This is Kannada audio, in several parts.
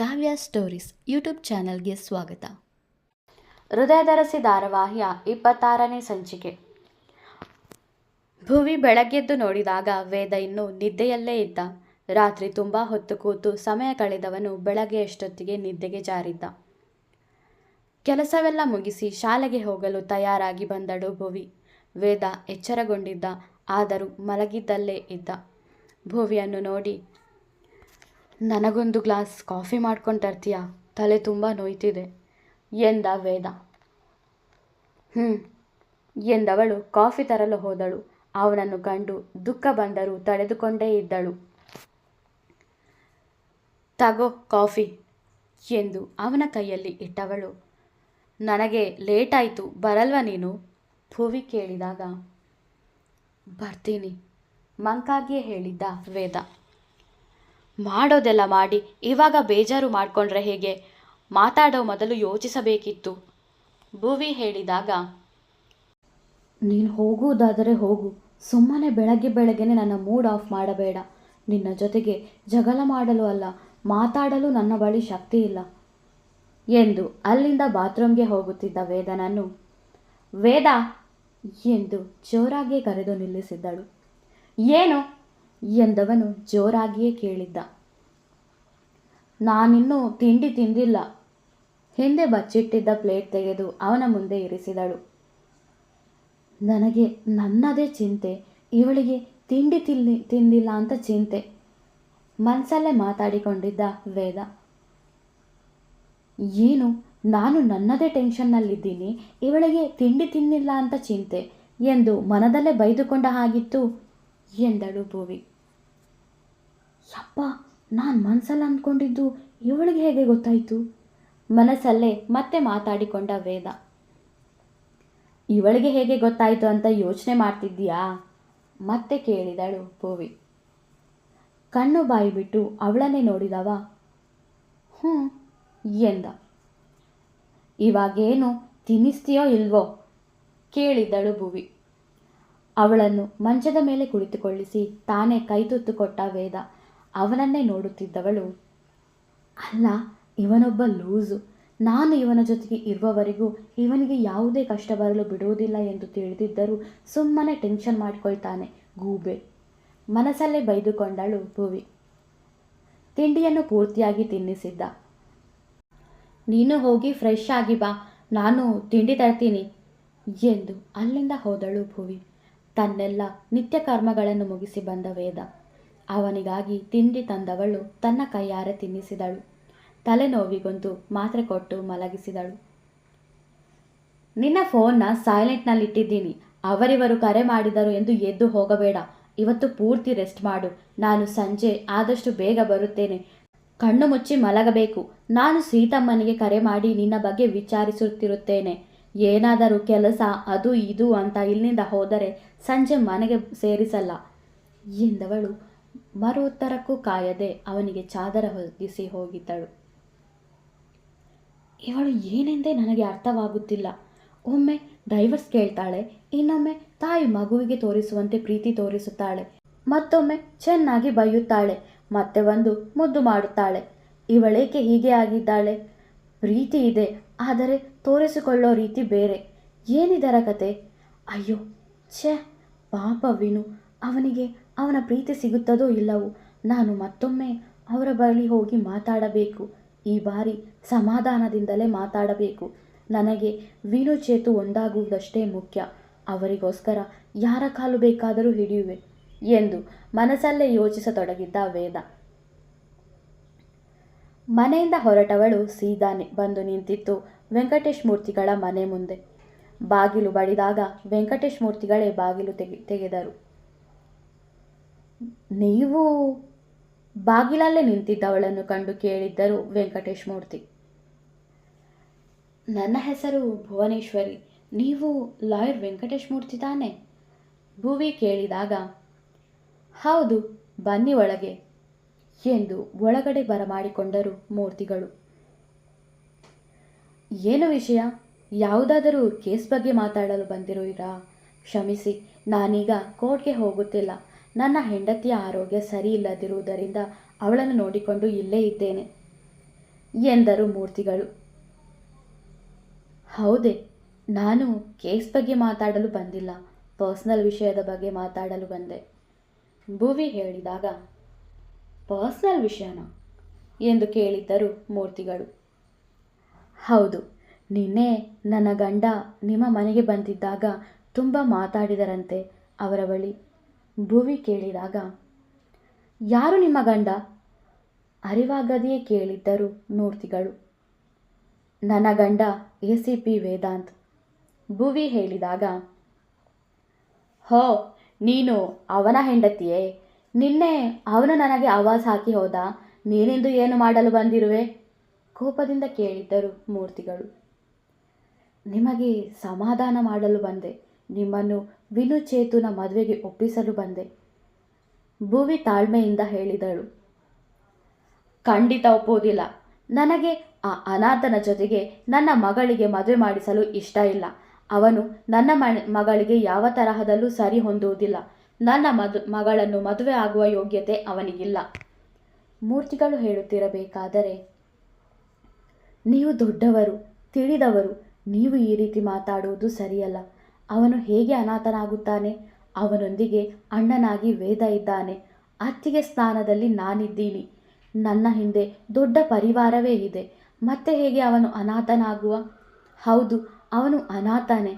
ಕಾವ್ಯ ಸ್ಟೋರೀಸ್ ಯೂಟ್ಯೂಬ್ ಚಾನಲ್ಗೆ ಸ್ವಾಗತ. ಹೃದಯದರಸಿ ಧಾರಾವಾಹಿಯ ಇಪ್ಪತ್ತಾರನೇ ಸಂಚಿಕೆ. ಭುವಿ ಬೆಳಗ್ಗೆದ್ದು ನೋಡಿದಾಗ ವೇದ ಇನ್ನೂ ನಿದ್ದೆಯಲ್ಲೇ ಇದ್ದ. ರಾತ್ರಿ ತುಂಬ ಹೊತ್ತು ಕೂತು ಸಮಯ ಕಳೆದವನು ಬೆಳಗ್ಗೆ ಎಷ್ಟೊತ್ತಿಗೆ ನಿದ್ದೆಗೆ ಜಾರಿದ್ದ. ಕೆಲಸವೆಲ್ಲ ಮುಗಿಸಿ ಶಾಲೆಗೆ ಹೋಗಲು ತಯಾರಾಗಿ ಬಂದಳು ಭುವಿ. ವೇದ ಎಚ್ಚರಗೊಂಡಿದ್ದ, ಆದರೂ ಮಲಗಿದ್ದಲ್ಲೇ ಇದ್ದ. ಭುವಿಯನ್ನು ನೋಡಿ ನನಗೊಂದು ಗ್ಲಾಸ್ ಕಾಫಿ ಮಾಡ್ಕೊಂಡು ತರ್ತೀಯಾ? ತಲೆ ತುಂಬ ನೋಯ್ತಿದೆ. ಎಂದ ವೇದ. ಹ್ಞೂ ಎಂದವಳು ಕಾಫಿ ತರಲು ಹೋದಳು. ಅವನನ್ನು ಕಂಡು ದುಃಖ ಬಂದರೂ ತಡೆದುಕೊಂಡೇ ಇದ್ದಳು. ತಗೋ ಕಾಫಿ ಎಂದು ಅವನ ಕೈಯಲ್ಲಿ ಇಟ್ಟವಳು. ನನಗೆ ಲೇಟಾಯಿತು, ಬರಲ್ವ ನೀನು? ಭುವಿ ಕೇಳಿದಾಗ, ಬರ್ತೀನಿ, ಮಂಕಾಗಿಯೇ ಹೇಳಿದ್ದ ವೇದ. ಮಾಡೋದೆಲ್ಲ ಮಾಡಿ, ಇವಾಗ ಬೇಜಾರು ಮಾಡಿಕೊಂಡ್ರೆ ಹೇಗೆ? ಮಾತಾಡೋ ಮೊದಲು ಯೋಚಿಸಬೇಕಿತ್ತು. ಭುವಿ ಹೇಳಿದಾಗ, ನೀನು ಹೋಗುವುದಾದರೆ ಹೋಗು. ಸುಮ್ಮನೆ ಬೆಳಗ್ಗೆ ಬೆಳಗ್ಗೆನೆ ನನ್ನ ಮೂಡ್ ಆಫ್ ಮಾಡಬೇಡ. ನಿನ್ನ ಜೊತೆಗೆ ಜಗಳ ಮಾಡಲು ಅಲ್ಲ, ಮಾತಾಡಲು ನನ್ನ ಬಳಿ ಶಕ್ತಿ ಇಲ್ಲ. ಎಂದು ಅಲ್ಲಿಂದ ಬಾತ್ರೂಮ್ಗೆ ಹೋಗುತ್ತಿದ್ದ ವೇದನನ್ನು, ವೇದ! ಎಂದು ಜೋರಾಗಿ ಕರೆದು ನಿಲ್ಲಿಸಿದ್ದಳು. ಏನು? ಎಂದವನು ಜೋರಾಗಿಯೇ ಕೇಳಿದ್ದ. ನಾನಿನ್ನೂ ತಿಂಡಿ ತಿಂದಿಲ್ಲ. ಹಿಂದೆ ಬಚ್ಚಿಟ್ಟಿದ್ದ ಪ್ಲೇಟ್ ತೆಗೆದು ಅವನ ಮುಂದೆ ಇರಿಸಿದಳು. ನನಗೆ ನನ್ನದೇ ಚಿಂತೆ, ಇವಳಿಗೆ ತಿಂಡಿ ತಿಲ್ಲಿ, ತಿಂದಿಲ್ಲ ಅಂತ ಚಿಂತೆ. ಮನಸಲ್ಲೇ ಮಾತಾಡಿಕೊಂಡಿದ್ದ ವೇದ. ಏನು, ನಾನು ನನ್ನದೇ ಟೆನ್ಷನ್ನಲ್ಲಿದ್ದೀನಿ, ಇವಳಿಗೆ ತಿಂಡಿ ತಿನ್ನಿಲ್ಲ ಅಂತ ಚಿಂತೆ ಎಂದು ಮನದಲ್ಲೇ ಬೈದುಕೊಂಡ ಹಾಗಿತ್ತು ಎಂದಳು ಭುವಿ. ಯಪ್ಪ, ನಾನು ಮನಸ್ಸಲ್ಲಿ ಅಂದ್ಕೊಂಡಿದ್ದು ಇವಳಿಗೆ ಹೇಗೆ ಗೊತ್ತಾಯಿತು? ಮನಸ್ಸಲ್ಲೇ ಮತ್ತೆ ಮಾತಾಡಿಕೊಂಡ ವೇದ. ಇವಳಿಗೆ ಹೇಗೆ ಗೊತ್ತಾಯಿತು ಅಂತ ಯೋಚನೆ ಮಾಡ್ತಿದ್ದೀಯಾ? ಮತ್ತೆ ಕೇಳಿದಳು ಭುವಿ. ಕಣ್ಣು ಬಾಯಿ ಬಿಟ್ಟು ಅವಳನ್ನೇ ನೋಡಿದವ. ಹ್ಞೂ, ಎಂದ. ಇವಾಗೇನು ತಿನ್ನಿಸ್ತೀಯೋ ಇಲ್ವೋ? ಕೇಳಿದಳು ಭುವಿ. ಅವಳನ್ನು ಮಂಚದ ಮೇಲೆ ಕುಳಿತುಕೊಳ್ಳಿಸಿ ತಾನೇ ಕೈತುತ್ತು ಕೊಟ್ಟ ವೇದ. ಅವನನ್ನೇ ನೋಡುತ್ತಿದ್ದವಳು, ಅಲ್ಲ, ಇವನೊಬ್ಬ ಲೂಸು. ನಾನು ಇವನ ಜೊತೆಗೆ ಇರುವವರೆಗೂ ಇವನಿಗೆ ಯಾವುದೇ ಕಷ್ಟ ಬರಲು ಬಿಡುವುದಿಲ್ಲ ಎಂದು ತಿಳಿದಿದ್ದರೂ ಸುಮ್ಮನೆ ಟೆನ್ಷನ್ ಮಾಡಿಕೊಳ್ತಾನೆ ಗೂಬೆ. ಮನಸ್ಸಲ್ಲೇ ಬೈದುಕೊಂಡಳು ಭುವಿ. ತಿಂಡಿಯನ್ನು ಪೂರ್ತಿಯಾಗಿ ತಿನ್ನಿಸಿದ್ದ. ನೀನು ಹೋಗಿ ಫ್ರೆಶ್ ಆಗಿ ಬಾ. ನಾನು ತಿಂಡಿ ತರ್ತೀನಿ, ಎಂದು ಅಲ್ಲಿಂದ ಹೋದಳು ಭುವಿ. ತನ್ನೆಲ್ಲ ನಿತ್ಯ ಕರ್ಮಗಳನ್ನು ಮುಗಿಸಿ ಬಂದ ವೇದ. ಅವನಿಗಾಗಿ ತಿಂಡಿ ತಂದವಳು ತನ್ನ ಕೈಯಾರೆ ತಿನ್ನಿಸಿದಳು. ತಲೆನೋವಿಗೊಂದು ಮಾತ್ರೆ ಕೊಟ್ಟು ಮಲಗಿಸಿದಳು. ನಿನ್ನ ಫೋನ್ನ ಸೈಲೆಂಟ್ನಲ್ಲಿಟ್ಟಿದ್ದೀನಿ. ಅವರಿವರು ಕರೆ ಮಾಡಿದರು ಎಂದು ಎದ್ದು ಹೋಗಬೇಡ. ಇವತ್ತು ಪೂರ್ತಿ ರೆಸ್ಟ್ ಮಾಡು. ನಾನು ಸಂಜೆ ಆದಷ್ಟು ಬೇಗ ಬರುತ್ತೇನೆ. ಕಣ್ಣು ಮುಚ್ಚಿ ಮಲಗಬೇಕು. ನಾನು ಸೀತಮ್ಮನಿಗೆ ಕರೆ ಮಾಡಿ ನಿನ್ನ ಬಗ್ಗೆ ವಿಚಾರಿಸುತ್ತಿರುತ್ತೇನೆ. ಏನಾದರೂ ಕೆಲಸ, ಅದು ಇದು ಅಂತ ಇಲ್ಲಿಂದ ಹೋದರೆ ಸಂಜೆ ಮನೆಗೆ ಸೇರಿಸಲ್ಲ. ಎಂದವಳು ಮರು ಉತ್ತರಕ್ಕೂ ಕಾಯದೆ ಅವನಿಗೆ ಚಾದರ ಹೊದಿಸಿ ಹೋಗಿದ್ದಳು. ಇವಳು ಏನೆಂದೇ ನನಗೆ ಅರ್ಥವಾಗುತ್ತಿಲ್ಲ. ಒಮ್ಮೆ ಡೈವರ್ಸ್ ಕೇಳ್ತಾಳೆ, ಇನ್ನೊಮ್ಮೆ ತಾಯಿ ಮಗುವಿಗೆ ತೋರಿಸುವಂತೆ ಪ್ರೀತಿ ತೋರಿಸುತ್ತಾಳೆ, ಮತ್ತೊಮ್ಮೆ ಚೆನ್ನಾಗಿ ಬೈಯುತ್ತಾಳೆ, ಮತ್ತೆ ಒಂದು ಮುದ್ದು ಮಾಡುತ್ತಾಳೆ. ಇವಳೇಕೆ ಹೀಗೆ ಆಗಿದ್ದಾಳೆ? ಪ್ರೀತಿ ಇದೆ, ಆದರೆ ತೋರಿಸಿಕೊಳ್ಳೋ ರೀತಿ ಬೇರೆ. ಏನಿದರ ಕತೆ? ಅಯ್ಯೋ, ಛೇ! ಪಾಪ ವಿನು ಅವನಿಗೆ ಅವನ ಪ್ರೀತಿ ಸಿಗುತ್ತದೋ ಇಲ್ಲವೋ? ನಾನು ಮತ್ತೊಮ್ಮೆ ಅವರ ಬಳಿ ಹೋಗಿ ಮಾತಾಡಬೇಕು. ಈ ಬಾರಿ ಸಮಾಧಾನದಿಂದಲೇ ಮಾತಾಡಬೇಕು. ನನಗೆ ವೀಣು ಚೇತು ಒಂದಾಗುವುದಷ್ಟೇ ಮುಖ್ಯ. ಅವರಿಗೋಸ್ಕರ ಯಾರ ಕಾಲು ಬೇಕಾದರೂ ಹಿಡಿಯುವೆ ಎಂದು ಮನಸ್ಸಲ್ಲೇ ಯೋಚಿಸತೊಡಗಿದ್ದ ವೇದ. ಮನೆಯಿಂದ ಹೊರಟವಳು ಸೀದಾನೆ ಬಂದು ನಿಂತಿತ್ತು ವೆಂಕಟೇಶ್ ಮೂರ್ತಿಗಳ ಮನೆ ಮುಂದೆ. ಬಾಗಿಲು ಬಡಿದಾಗ ವೆಂಕಟೇಶ್ ಮೂರ್ತಿಗಳೇ ಬಾಗಿಲು ತೆಗೆ, ತೆಗೆದರು. ನೀವು ಬಾಗಿಲಲ್ಲೇ ನಿಂತಿದ್ದವಳನ್ನು ಕಂಡು ಕೇಳಿದ್ದರು ವೆಂಕಟೇಶ್ ಮೂರ್ತಿ ನನ್ನ ಹೆಸರು ಭುವನೇಶ್ವರಿ, ನೀವು ಲಾಯರ್ ವೆಂಕಟೇಶ್ ಮೂರ್ತಿ ತಾನೆ? ಭುವಿ ಕೇಳಿದಾಗ, ಹೌದು, ಬನ್ನಿ ಒಳಗೆ ಎಂದು ಒಳಗಡೆ ಬರಮಾಡಿಕೊಂಡರು ಮೂರ್ತಿಗಳು. ಏನು ವಿಷಯ? ಯಾವುದಾದರೂ ಕೇಸ್ ಬಗ್ಗೆ ಮಾತಾಡಲು ಬಂದಿರುವಿರಾ? ಕ್ಷಮಿಸಿ, ನಾನೀಗ ಕೋರ್ಟ್ಗೆ ಹೋಗುತ್ತಿಲ್ಲ. ನನ್ನ ಹೆಂಡತಿಯ ಆರೋಗ್ಯ ಸರಿ ಇಲ್ಲದಿರುವುದರಿಂದ ಅವಳನ್ನು ನೋಡಿಕೊಂಡು ಇಲ್ಲೇ ಇದ್ದೇನೆ. ಎಂದರು ಮೂರ್ತಿಗಳು. ಹೌದೇ, ನಾನು ಕೇಸ್ ಬಗ್ಗೆ ಮಾತಾಡಲು ಬಂದಿಲ್ಲ. ಪರ್ಸ್ನಲ್ ವಿಷಯದ ಬಗ್ಗೆ ಮಾತಾಡಲು ಬಂದೆ. ಭುವಿ ಹೇಳಿದಾಗ, ಪರ್ಸ್ನಲ್ ವಿಷಯನ? ಎಂದು ಕೇಳಿದ್ದರು ಮೂರ್ತಿಗಳು. ಹೌದು ನಿನ್ನೆ ನನ್ನ ಗಂಡ ನಿಮ್ಮ ಮನೆಗೆ ಬಂದಿದ್ದಾಗ ತುಂಬ ಮಾತಾಡಿದರಂತೆ ಅವರ ಬಳಿ. ಭುವಿ ಕೇಳಿದಾಗ, ಯಾರು ನಿಮ್ಮ ಗಂಡ? ಅರಿವಾಗದೆಯೇ ಕೇಳಿದ್ದರು ಮೂರ್ತಿಗಳು. ನನ್ನ ಗಂಡ A C P Vedant. Bhuvi ಹೇಳಿದಾಗ, ಹೋ, ನೀನು ಅವನ ಹೆಂಡತಿಯೇ? ನಿನ್ನೆ ಅವನು ನನಗೆ ಆವಾಜ್ ಹಾಕಿ ಹೋದ. ನೀನಿಂದು ಏನು ಮಾಡಲು ಬಂದಿರುವೆ? ಕೋಪದಿಂದ ಕೇಳಿದ್ದರು ಮೂರ್ತಿಗಳು. ನಿಮಗೆ ಸಮಾಧಾನ ಮಾಡಲು ಬಂದೆ. ನಿಮ್ಮನ್ನು ವಿನುಚೇತುನ ಮದುವೆಗೆ ಒಪ್ಪಿಸಲು ಬಂದೆ. ಭುವಿ ತಾಳ್ಮೆಯಿಂದ ಹೇಳಿದಳು. ಖಂಡಿತ ಒಪ್ಪುವುದಿಲ್ಲ. ನನಗೆ ಆ ಅನಾಥನ ಜೊತೆಗೆ ನನ್ನ ಮಗಳಿಗೆ ಮದುವೆ ಮಾಡಿಸಲು ಇಷ್ಟ ಇಲ್ಲ. ಅವನು ನನ್ನ ಮಗಳಿಗೆ ಯಾವ ತರಹದಲ್ಲೂ ಸರಿ ಹೊಂದುವುದಿಲ್ಲ. ನನ್ನ ಮದು ಮಗಳನ್ನು ಮದುವೆ ಆಗುವ ಯೋಗ್ಯತೆ ಅವನಿಗಿಲ್ಲ. ಮೂರ್ತಿಗಳು ಹೇಳುತ್ತಿರಬೇಕಾದರೆ, ನೀವು ದೊಡ್ಡವರು, ತಿಳಿದವರು ನೀವು ಈ ರೀತಿ ಮಾತಾಡುವುದು ಸರಿಯಲ್ಲ. ಅವನು ಹೇಗೆ ಅನಾಥನಾಗುತ್ತಾನೆ? ಅವನೊಂದಿಗೆ ಅಣ್ಣನಾಗಿ ವೇದ ಇದ್ದಾನೆ. ಅತ್ತಿಗೆ ಸ್ಥಾನದಲ್ಲಿ ನಾನಿದ್ದೀನಿ. ನನ್ನ ಹಿಂದೆ ದೊಡ್ಡ ಪರಿವಾರವೇ ಇದೆ. ಮತ್ತೆ ಹೇಗೆ ಅವನು ಅನಾಥನಾಗುವ? ಹೌದು, ಅವನು ಅನಾಥನೇ.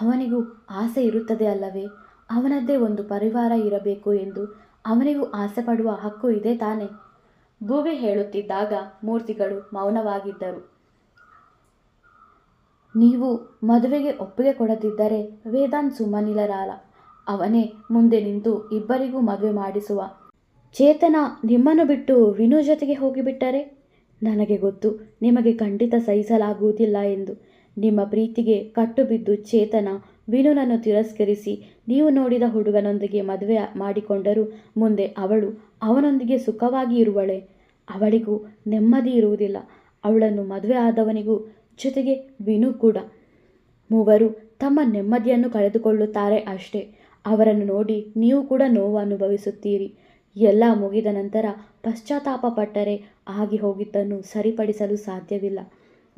ಅವನಿಗೂ ಆಸೆ ಇರುತ್ತದೆ ಅಲ್ಲವೇ? ಅವನದ್ದೇ ಒಂದು ಪರಿವಾರ ಇರಬೇಕು ಎಂದು ಅವನಿಗೂ ಆಸೆ ಪಡುವ ಹಕ್ಕು ಇದೆ ತಾನೆ? ಗೋವೆ ಹೇಳುತ್ತಿದ್ದಾಗ ಮೂರ್ತಿಗಳು ಮೌನವಾಗಿದ್ದರು. ನೀವು ಮದುವೆಗೆ ಒಪ್ಪಿಗೆ ಕೊಡದಿದ್ದರೆ ವೇದಾಂತ್ ಸುಮ್ಮನಿಲ್ಲರಾಲ ಅವನೇ ಮುಂದೆ ನಿಂತು ಇಬ್ಬರಿಗೂ ಮದುವೆ ಮಾಡಿಸುವ. ಚೇತನ ನಿಮ್ಮನ್ನು ಬಿಟ್ಟು ವಿನು ಜೊತೆಗೆ ಹೋಗಿಬಿಟ್ಟರೆ? ನನಗೆ ಗೊತ್ತು, ನಿಮಗೆ ಖಂಡಿತ ಸಹಿಸಲಾಗುವುದಿಲ್ಲ ಎಂದು. ನಿಮ್ಮ ಪ್ರೀತಿಗೆ ಕಟ್ಟುಬಿದ್ದು ಚೇತನ ವಿನುನನ್ನು ತಿರಸ್ಕರಿಸಿ, ನೀವು ನೋಡಿದ ಹುಡುಗನೊಂದಿಗೆ ಮದುವೆ ಮಾಡಿಕೊಂಡರೂ ಮುಂದೆ ಅವಳು ಅವನೊಂದಿಗೆ ಸುಖವಾಗಿ ಇರುವಳೆ. ಅವಳಿಗೂ ನೆಮ್ಮದಿ ಇರುವುದಿಲ್ಲ. ಅವಳನ್ನು ಮದುವೆ ಆದವನಿಗೂ ಜೊತೆಗೆ ವಿನು ಕೂಡ. ಮೂವರು ತಮ್ಮ ನೆಮ್ಮದಿಯನ್ನು ಕಳೆದುಕೊಳ್ಳುತ್ತಾರೆ ಅಷ್ಟೇ. ಅವರನ್ನು ನೋಡಿ ನೀವು ಕೂಡ ನೋವು ಅನುಭವಿಸುತ್ತೀರಿ. ಎಲ್ಲ ಮುಗಿದ ನಂತರ ಪಶ್ಚಾತ್ತಾಪ ಪಟ್ಟರೆ ಆಗಿ ಹೋಗಿದ್ದನ್ನು ಸರಿಪಡಿಸಲು ಸಾಧ್ಯವಿಲ್ಲ.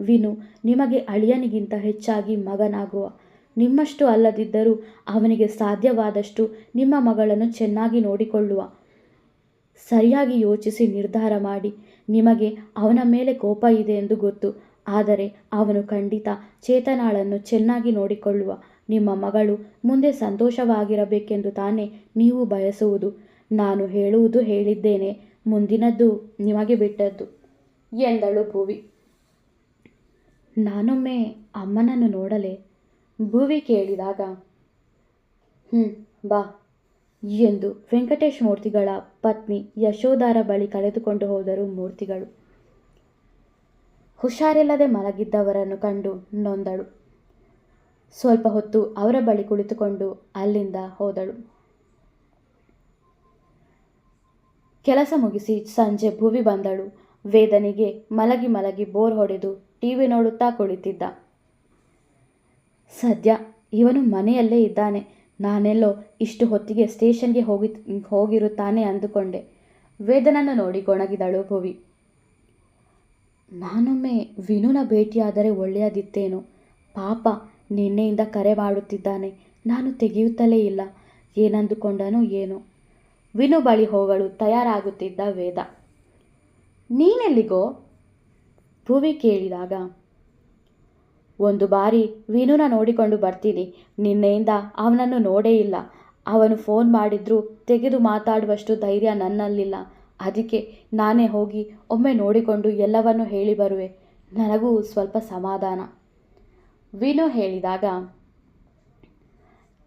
ವಿನು, ನಿಮಗೆ ಅಳಿಯನಿಗಿಂತ ಹೆಚ್ಚಾಗಿ ಮಗನಾಗುವ. ನಿಮ್ಮಷ್ಟು ಅಲ್ಲದಿದ್ದರೂ ಅವನಿಗೆ ಸಾಧ್ಯವಾದಷ್ಟು ನಿಮ್ಮ ಮಗಳನ್ನು ಚೆನ್ನಾಗಿ ನೋಡಿಕೊಳ್ಳುವ. ಸರಿಯಾಗಿ ಯೋಚಿಸಿ ನಿರ್ಧಾರ ಮಾಡಿ. ನಿಮಗೆ ಅವನ ಮೇಲೆ ಕೋಪ ಇದೆ ಎಂದು ಗೊತ್ತು. ಆದರೆ ಅವನು ಖಂಡಿತ ಚೇತನಾಳನ್ನು ಚೆನ್ನಾಗಿ ನೋಡಿಕೊಳ್ಳುವ. ನಿಮ್ಮ ಮಗಳು ಮುಂದೆ ಸಂತೋಷವಾಗಿರಬೇಕೆಂದು ತಾನೇ ನೀವು ಬಯಸುವುದು. ನಾನು ಹೇಳುವುದು ಹೇಳಿದ್ದೇನೆ. ಮುಂದಿನದ್ದು ನಿಮಗೆ ಬಿಟ್ಟದ್ದು. ಎಂದಳು ಭುವಿ. ನಾನೊಮ್ಮೆ ಅಮ್ಮನನ್ನು ನೋಡಲೆ. ಭುವಿ ಕೇಳಿದಾಗ ಹ್ಞೂ ಬಾ ಎಂದು ವೆಂಕಟೇಶ್ ಮೂರ್ತಿಗಳ ಪತ್ನಿ ಯಶೋಧಾರ ಬಳಿ ಕಳೆದುಕೊಂಡು ಹೋದರು ಮೂರ್ತಿಗಳು. ಹುಷಾರಿಲ್ಲದೆ ಮಲಗಿದ್ದವರನ್ನು ಕಂಡು ನೊಂದಳು. ಸ್ವಲ್ಪ ಹೊತ್ತು ಅವರ ಬಳಿ ಕುಳಿತುಕೊಂಡು ಅಲ್ಲಿಂದ ಹೋದಳು. ಕೆಲಸ ಮುಗಿಸಿ ಸಂಜೆ ಭುವಿ ಬಂದಳು. ವೇದನಿಗೆ ಮಲಗಿ ಮಲಗಿ ಬೋರ್ ಹೊಡೆದು ಟಿವಿ ನೋಡುತ್ತಾ ಕುಳಿತಿದ್ದ. ಸದ್ಯ ಇವನು ಮನೆಯಲ್ಲೇ ಇದ್ದಾನೆ. ನಾನೆಲ್ಲೋ ಇಷ್ಟು ಹೊತ್ತಿಗೆ ಸ್ಟೇಷನ್ಗೆ ಹೋಗಿ, ಹೋಗಿರುತ್ತಾನೆ ಅಂದುಕೊಂಡೆ. ವೇದನನ್ನು ನೋಡಿ ಗೊಣಗಿದಳು ಭುವಿ. ನಾನೊಮ್ಮೆ ವಿನುನ ಭೇಟಿಯಾದರೆ ಒಳ್ಳೆಯದಿತ್ತೇನೋ? ಪಾಪ, ನಿನ್ನೆಯಿಂದ ಕರೆ ಮಾಡುತ್ತಿದ್ದಾನೆ ನಾನು ತೆಗೆಯುತ್ತಲೇ ಇಲ್ಲ. ಏನಂದುಕೊಂಡನೋ ಏನೋ? ವಿನು ಬಳಿ ಹೋಗಲು ತಯಾರಾಗುತ್ತಿದ್ದ ವೇದ. ನೀನೆಲ್ಲಿಗೋ? ಭುವಿ ಕೇಳಿದಾಗ, ಒಂದು ಬಾರಿ ವಿನುನ ನೋಡಿಕೊಂಡು ಬರ್ತೀನಿ. ನಿನ್ನೆಯಿಂದ ಅವನನ್ನು ನೋಡೇ ಇಲ್ಲ. ಅವನು ಫೋನ್ ಮಾಡಿದ್ರೂ ತೆಗೆದು ಮಾತಾಡುವಷ್ಟು ಧೈರ್ಯ ನನ್ನಲ್ಲಿಲ್ಲ. ಅದಕ್ಕೆ ನಾನೇ ಹೋಗಿ ಒಮ್ಮೆ ನೋಡಿಕೊಂಡು ಎಲ್ಲವನ್ನೂ ಹೇಳಿ ಬರುವೆ. ನನಗೂ ಸ್ವಲ್ಪ ಸಮಾಧಾನ. ವಿನು ಹೇಳಿದಾಗ,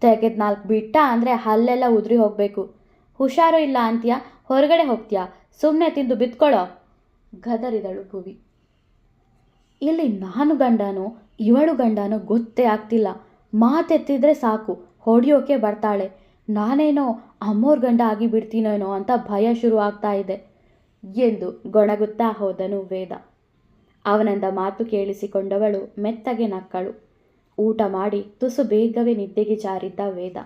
ತೆಗೆದು ನಾಲ್ಕು ಬಿಟ್ಟ ಅಂದರೆ ಅಲ್ಲೆಲ್ಲ ಉದುರಿ ಹೋಗಬೇಕು. ಹುಷಾರು ಇಲ್ಲ ಅಂತೀಯ? ಹೊರಗಡೆ ಹೋಗ್ತೀಯಾ? ಸುಮ್ಮನೆ ತಿಂದು ಬಿತ್ಕೊಳ್ಳೋ ಗದರಿದಳು ಭುವಿ. ಇಲ್ಲಿ ನಾನು ಗಂಡನೋ, ಇವಳು ಗಂಡನೋ ಗೊತ್ತೇ ಆಗ್ತಿಲ್ಲ. ಮಾತೆತ್ತಿದ್ರೆ ಸಾಕು, ಹೊಡೆಯೋಕೆ ಬರ್ತಾಳೆ. ನಾನೇನೋ ಅಮ್ಮೋರ್ ಗಂಡ ಆಗಿ ಬಿಡ್ತೀನೇನೋ ಅಂತ ಭಯ ಶುರು ಆಗ್ತಾ ಇದೆ ಎಂದು ಗೊಣಗುತ್ತಾ ಹೋದನು ವೇದ. ಅವನಂದ ಮಾತು ಕೇಳಿಸಿಕೊಂಡವಳು ಮೆತ್ತಗೆ ನಕ್ಕಳು. ಊಟ ಮಾಡಿ ತುಸು ಬೇಗವೇ ನಿದ್ದೆಗೆ ಜಾರಿದ್ದ ವೇದ.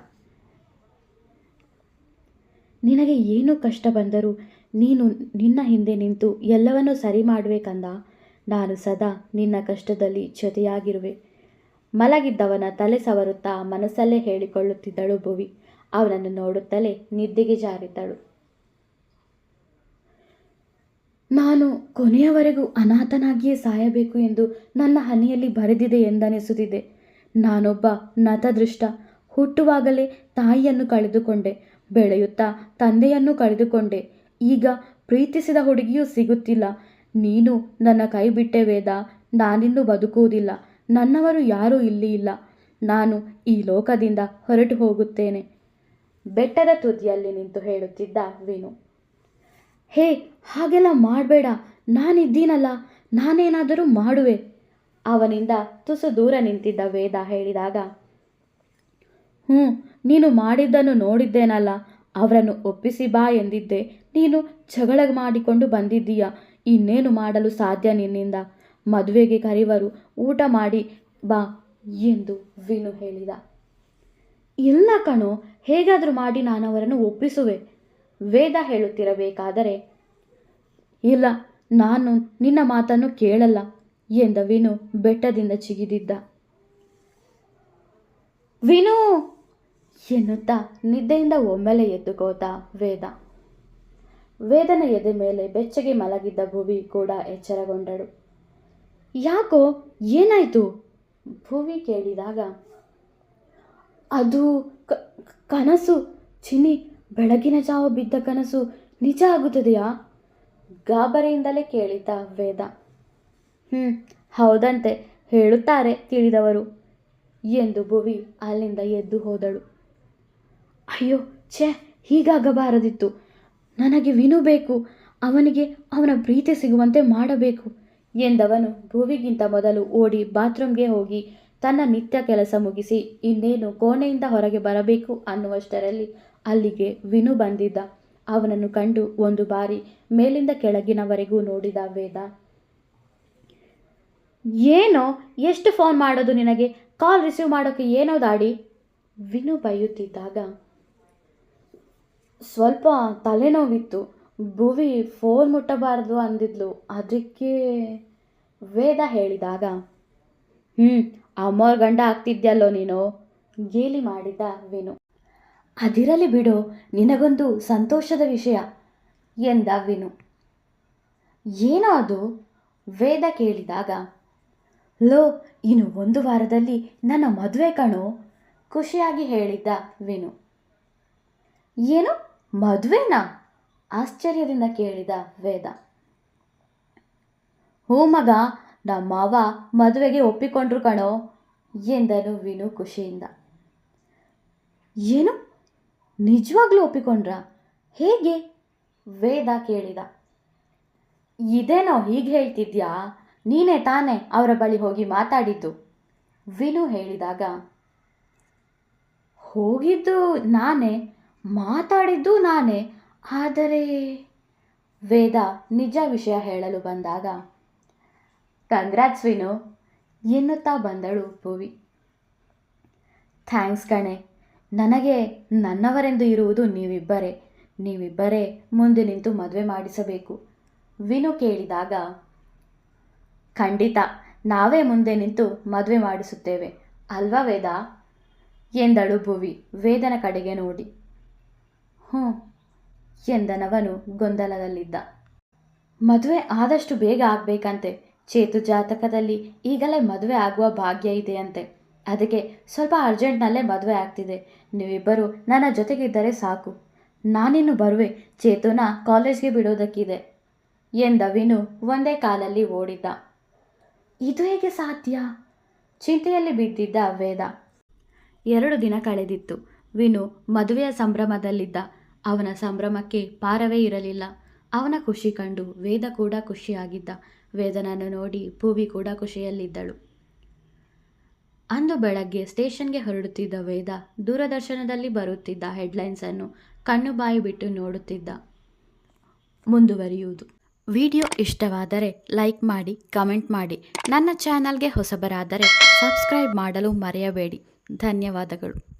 ನಿನಗೆ ಏನು ಕಷ್ಟ ಬಂದರೂ ನೀನು ನಿನ್ನ ಹಿಂದೆ ನಿಂತು ಎಲ್ಲವನ್ನೂ ಸರಿ ಮಾಡಬೇಕಂದ? ನಾನು ಸದಾ ನಿನ್ನ ಕಷ್ಟದಲ್ಲಿ ಜೊತೆಯಾಗಿರುವೆ. ಮಲಗಿದ್ದವನ ತಲೆ ಸವರುತ್ತಾ ಮನಸ್ಸಲ್ಲೇ ಹೇಳಿಕೊಳ್ಳುತ್ತಿದ್ದಳು ಭುವಿ. ಅವನನ್ನು ನೋಡುತ್ತಲೇ ನಿದ್ದೆಗೆ ಜಾರಿದ್ದಳು ನಾನು ಕೊನೆಯವರೆಗೂ ಅನಾಥನಾಗಿಯೇ ಸಾಯಬೇಕು ಎಂದು ನನ್ನ ಹನಿಯಲ್ಲಿ ಬರೆದಿದೆ ಎಂದನಿಸುತ್ತಿದೆ ನಾನೊಬ್ಬ ನತದೃಷ್ಟ. ಹುಟ್ಟುವಾಗಲೇ ತಾಯಿಯನ್ನು ಕಳೆದುಕೊಂಡೆ. ಬೆಳೆಯುತ್ತಾ ತಂದೆಯನ್ನು ಕಳೆದುಕೊಂಡೆ. ಈಗ ಪ್ರೀತಿಸಿದ ಹುಡುಗಿಯೂ ಸಿಗುತ್ತಿಲ್ಲ. ನೀನು ನನ್ನ ಕೈ ಬಿಟ್ಟೆ ವೇದ. ನಾನಿನ್ನು ಬದುಕುವುದಿಲ್ಲ. ನನ್ನವರು ಯಾರೂ ಇಲ್ಲಿ ಇಲ್ಲ. ನಾನು ಈ ಲೋಕದಿಂದ ಹೊರಟು ಹೋಗುತ್ತೇನೆ. ಬೆಟ್ಟದ ತುದಿಯಲ್ಲಿ ನಿಂತು ಹೇಳುತ್ತಿದ್ದ ವಿನು. ಹೇ, ಹಾಗೆಲ್ಲ ಮಾಡಬೇಡ. ನಾನಿದ್ದೀನಲ್ಲ, ನಾನೇನಾದರೂ ಮಾಡುವೆ. ಅವನಿಂದ ತುಸು ದೂರ ನಿಂತಿದ್ದ ವೇದ ಹೇಳಿದಾಗ, ಹ್ಞೂ, ನೀನು ಮಾಡಿದ್ದನ್ನು ನೋಡಿದ್ದೇನಲ್ಲ, ಅವರನ್ನು ಒಪ್ಪಿಸಿ ಬಾ ಎಂದಿದ್ದೆ. ನೀನು ಜಗಳ ಮಾಡಿಕೊಂಡು ಬಂದಿದ್ದೀಯ, ಇನ್ನೇನು ಮಾಡಲು ಸಾಧ್ಯ ನಿನ್ನಿಂದ? ಮದುವೆಗೆ ಕರೆಯುವರು ಊಟ ಮಾಡಿ ಬಾ ಎಂದು ವಿನು ಹೇಳಿದ. ಇಲ್ಲ ಕಣೋ ಹೇಗಾದರೂ ಮಾಡಿ ನಾನು ಅವರನ್ನು ಒಪ್ಪಿಸುವೆ. ವೇದ ಹೇಳುತ್ತಿರಬೇಕಾದರೆ, ಇಲ್ಲ, ನಾನು ನಿನ್ನ ಮಾತನ್ನು ಕೇಳಲ್ಲ ಎಂದ ವಿನು ಬೆಟ್ಟದಿಂದ ಚಿಗಿದಿದ್ದ. ವಿನು! ಎನ್ನುತ್ತಾ ನಿದ್ದೆಯಿಂದ ಒಮ್ಮೆಲೆ ಎದ್ದುಕೋತ ವೇದ. ವೇದನ ಎದೆ ಮೇಲೆ ಬೆಚ್ಚಗೆ ಮಲಗಿದ್ದ ಭುವಿ ಕೂಡ ಎಚ್ಚರಗೊಂಡಳು. ಯಾಕೋ, ಏನಾಯಿತು? ಭುವಿ ಕೇಳಿದಾಗ, ಅದು ಕನಸು. ಚಿನಿ ಬೆಳಗಿನ ಜಾವ ಬಿದ್ದ ಕನಸು ನಿಜ ಆಗುತ್ತದೆಯಾ? ಗಾಬರಿಯಿಂದಲೇ ಕೇಳಿದ ವೇದ. ಹ್ಞೂ ಹೌದಂತೆ ಹೇಳುತ್ತಾರೆ ತಿಳಿದವರು ಎಂದು ಭುವಿ ಅಲ್ಲಿಂದ ಎದ್ದು ಹೋದಳು. ಅಯ್ಯೋ, ಛೇ, ಹೀಗಾಗಬಾರದಿತ್ತು. ನನಗೆ ವಿನು ಬೇಕು, ಅವನಿಗೆ ಅವನ ಪ್ರೀತಿ ಸಿಗುವಂತೆ ಮಾಡಬೇಕು ಎಂದವನು ಭುವಿಗಿಂತ ಮೊದಲು ಓಡಿ ಬಾತ್ರೂಮ್ಗೆ ಹೋಗಿ ತನ್ನ ನಿತ್ಯ ಕೆಲಸ ಮುಗಿಸಿ ಇನ್ನೇನು ಕೋಣೆಯಿಂದ ಹೊರಗೆ ಬರಬೇಕು ಅನ್ನುವಷ್ಟರಲ್ಲಿ ಅಲ್ಲಿಗೆ ವಿನು ಬಂದಿದ್ದ. ಅವನನ್ನು ಕಂಡು ಒಂದು ಬಾರಿ ಮೇಲಿಂದ ಕೆಳಗಿನವರೆಗೂ ನೋಡಿದ ವೇದ. ಏನೋ, ಎಷ್ಟು ಫೋನ್ ಮಾಡೋದು ನಿನಗೆ? ಕಾಲ್ ರಿಸೀವ್ ಮಾಡೋಕ್ಕೆ ಏನೋ ದಾಡಿ? ವಿನು ಬೈಯುತ್ತಿದ್ದಾಗ, ಸ್ವಲ್ಪ ತಲೆನೋವಿತ್ತು. ಭುವಿ ಫೋನ್ ಮುಟ್ಟಬಾರದು ಅಂದಿದ್ಲು. ಅದಕ್ಕೆ, ವೇದ ಹೇಳಿದಾಗ ಹ್ಞೂ ಅಮ್ಮೋರ್ ಗಂಡ ಆಗ್ತಿದ್ಯಲ್ಲೋ ನೀನು? ಗೇಲಿ ಮಾಡಿದ ವಿನು ಅದಿರಲಿ ಬಿಡು, ನಿನಗೊಂದು ಸಂತೋಷದ ವಿಷಯ, ಎಂದ ವಿನು ಏನೋ ಅದು? ವೇದ ಕೇಳಿದಾಗ, ಲೋ, ಇನ್ನು ಒಂದು ವಾರದಲ್ಲಿ ನನ್ನ ಮದುವೆ ಕಣು, ಖುಷಿಯಾಗಿ ಹೇಳಿದ್ದ ವಿನು ಏನು? ಮದುವೆನಾ? ಆಶ್ಚರ್ಯದಿಂದ ಕೇಳಿದ ವೇದ. ಹೋ ಮಗ ನಮ್ಮ ಮಾವ ಮದುವೆಗೆ ಒಪ್ಪಿಕೊಂಡ್ರು ಕಣೋ ಎಂದನು ವಿನು ಖುಷಿಯಿಂದ. ಏನು? ನಿಜವಾಗ್ಲೂ ಒಪ್ಪಿಕೊಂಡ್ರಾ? ಹೇಗೆ? ವೇದ ಕೇಳಿದ. ಇದೇನೋ ಹೀಗೆ ಹೇಳ್ತಿದ್ಯಾ? ನೀನೇ ತಾನೇ ಅವರ ಬಳಿ ಹೋಗಿ ಮಾತಾಡಿದ್ದು. ವಿನು ಹೇಳಿದಾಗ, ಹೋಗಿದ್ದು ನಾನೇ, ಮಾತಾಡಿದ್ದು ನಾನೇ, ಆದರೆ ವೇದ ನಿಜ ವಿಷಯ ಹೇಳಲು ಬಂದಾಗ ಕಂಗ್ರಾಟ್ಸ್ ವಿನು ಎನ್ನುತ್ತಾ ಬಂದಳು ಭುವಿ. ಥ್ಯಾಂಕ್ಸ್ ಕಣೆ. ನನಗೆ ನನ್ನವರೆಂದು ಇರುವುದು ನೀವಿಬ್ಬರೇ. ನೀವಿಬ್ಬರೇ ಮುಂದೆ ನಿಂತು ಮದುವೆ ಮಾಡಿಸಬೇಕು. ವಿನು ಕೇಳಿದಾಗ, ಖಂಡಿತ, ನಾವೇ ಮುಂದೆ ನಿಂತು ಮದುವೆ ಮಾಡಿಸುತ್ತೇವೆ, ಅಲ್ವಾ ವೇದ? ಎಂದಳು ಭುವಿ, ವೇದನ ಕಡೆಗೆ ನೋಡಿ. ಹ್ಞೂ, ಎಂದನವನು ಗೊಂದಲದಲ್ಲಿದ್ದ. ಮದುವೆ ಆದಷ್ಟು ಬೇಗ ಆಗಬೇಕಂತೆ. ಚೇತು ಜಾತಕದಲ್ಲಿ ಈಗಲೇ ಮದುವೆ ಆಗುವ ಭಾಗ್ಯ ಇದೆಯಂತೆ. ಅದಕ್ಕೆ ಸ್ವಲ್ಪ ಅರ್ಜೆಂಟ್ನಲ್ಲೇ ಮದುವೆ ಆಗ್ತಿದೆ. ನೀವಿಬ್ಬರು ನನ್ನ ಜೊತೆಗಿದ್ದರೆ ಸಾಕು. ನಾನಿನ್ನು ಬರುವೆ. ಚೇತುನ ಕಾಲೇಜ್ಗೆ ಬಿಡೋದಕ್ಕಿದೆ. ಎಂದ ವಿನು ಒಂದೇ ಕಾಲಲ್ಲಿ ಓಡಿದ್ದ ಇದು ಹೇಗೆ ಸಾಧ್ಯ? ಚಿಂತೆಯಲ್ಲಿ ಬಿದ್ದಿದ್ದ ವೇದ. ಎರಡು ದಿನ ಕಳೆದಿತ್ತು. ವಿನು ಮದುವೆಯ ಸಂಭ್ರಮದಲ್ಲಿದ್ದ. ಅವನ ಸಂಭ್ರಮಕ್ಕೆ ಪಾರವೇ ಇರಲಿಲ್ಲ. ಅವನ ಖುಷಿ ಕಂಡು ವೇದ ಕೂಡ ಖುಷಿಯಾಗಿದ್ದ. ವೇದನನ್ನು ನೋಡಿ ಭೂವಿ ಕೂಡ ಖುಷಿಯಲ್ಲಿದ್ದಳು. ಅಂದು ಬೆಳಗ್ಗೆ ಸ್ಟೇಷನ್ಗೆ ಹೊರಡುತ್ತಿದ್ದ ವೇದ ದೂರದರ್ಶನದಲ್ಲಿ ಬರುತ್ತಿದ್ದ ಹೆಡ್ಲೈನ್ಸನ್ನು ಕಣ್ಣು ಬಾಯಿ ಬಿಟ್ಟು ನೋಡುತ್ತಿದ್ದ. ಮುಂದುವರಿಯುವುದು. ವಿಡಿಯೋ ಇಷ್ಟವಾದರೆ ಲೈಕ್ ಮಾಡಿ, ಕಮೆಂಟ್ ಮಾಡಿ. ನನ್ನ ಚಾನಲ್ಗೆ ಹೊಸಬರಾದರೆ ಸಬ್ಸ್ಕ್ರೈಬ್ ಮಾಡಲು ಮರೆಯಬೇಡಿ. ಧನ್ಯವಾದಗಳು.